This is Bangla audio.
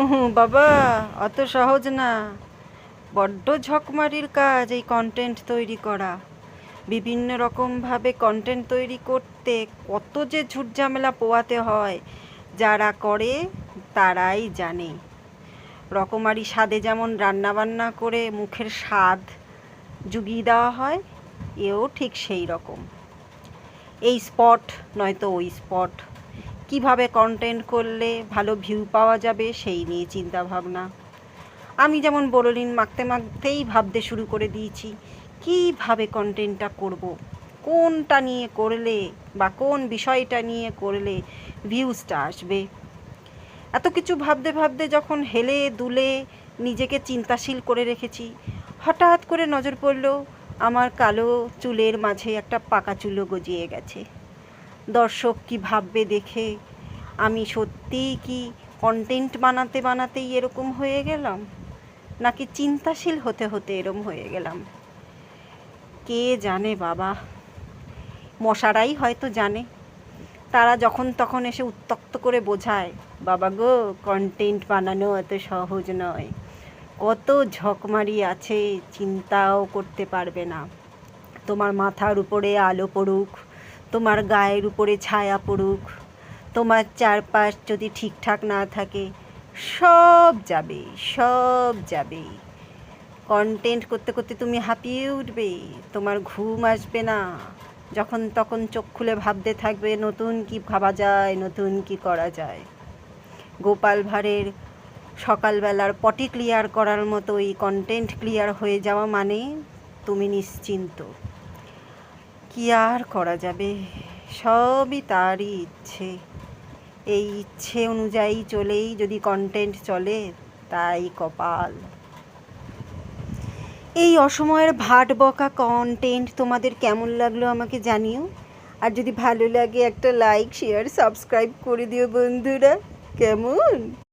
বাবা, অত সহজ না। বড্ড ঝকমারির কাজ এই কন্টেন্ট তৈরি করা। বিভিন্ন রকমভাবে কন্টেন্ট তৈরি করতে কত যে ঝুট ঝামেলা পোয়াতে হয়, যারা করে তারাই জানে। রকমারি স্বাদে যেমন রান্নাবান্না করে মুখের স্বাদ জুগিয়ে দেওয়া হয়, এও ঠিক সেই রকম। এই স্পট নয়তো ওই স্পট কীভাবে কন্টেন্ট করলে ভালো ভিউ পাওয়া যাবে সেই নিয়ে চিন্তা ভাবনা। আমি যেমন বড়লিন মাখতে মাখতেই ভাবতে শুরু করে দিয়েছি, কীভাবে কন্টেন্টটা করব। কোনটা নিয়ে করলে বা কোন বিষয়টা নিয়ে করলে ভিউজটা আসবে? এত কিছু ভাবতে ভাবতে যখন হেলে দুলে নিজেকে চিন্তাশীল করে রেখেছি, হঠাৎ করে নজর পড়ল, আমার কালো চুলের মাঝে একটা পাকা চুলও গজিয়ে গেছে। দর্শক কি ভাববে দেখে? আমি সত্যিই কি কন্টেন্ট বানাতে বানাতেই এরকম হয়ে গেলাম? নাকি চিন্তাশীল হতে হতে এরম হয়ে গেলাম? কে জানে বাবা? মশারাই হয়তো জানে। তারা যখন তখন এসে উত্তক্ত করে বোঝায়, বাবা গো কন্টেন্ট বানানো এত সহজ নয়। কত ঝকমারি আছে, চিন্তাও করতে পারবে না। তোমার মাথার উপরে আলো পড়ুক তোমার গায়ের উপরে ছায়া পড়ুক, তোমার চারপাশ যদি ঠিকঠাক না থাকে, সব যাবে সব যাবে। কন্টেন্ট করতে করতে তুমি হাঁপিয়ে উঠবে, তোমার ঘুম আসবে না। যখন তখন চোখ খুলে ভাবতে থাকবে, নতুন কি ভাবা যায়, নতুন কি করা যায়। গোপাল ভাঁড়ের সকালবেলার পটি ক্লিয়ার করার মতো এই কন্টেন্ট ক্লিয়ার হয়ে যাওয়া মানে তুমি নিশ্চিন্ত। কি আর করা যাবে? সবই তারই ইচ্ছে। এই ইচ্ছে অনুযায়ী চলেই যদি কন্টেন্ট চলে, তাই কপাল। এই অসময়ের ভাট বকা কন্টেন্ট তোমাদের কেমন লাগল আমাকে জানিও? আর যদি ভালো লাগে একটা লাইক শেয়ার সাবস্ক্রাইব করে দিও বন্ধুরা। কেমন?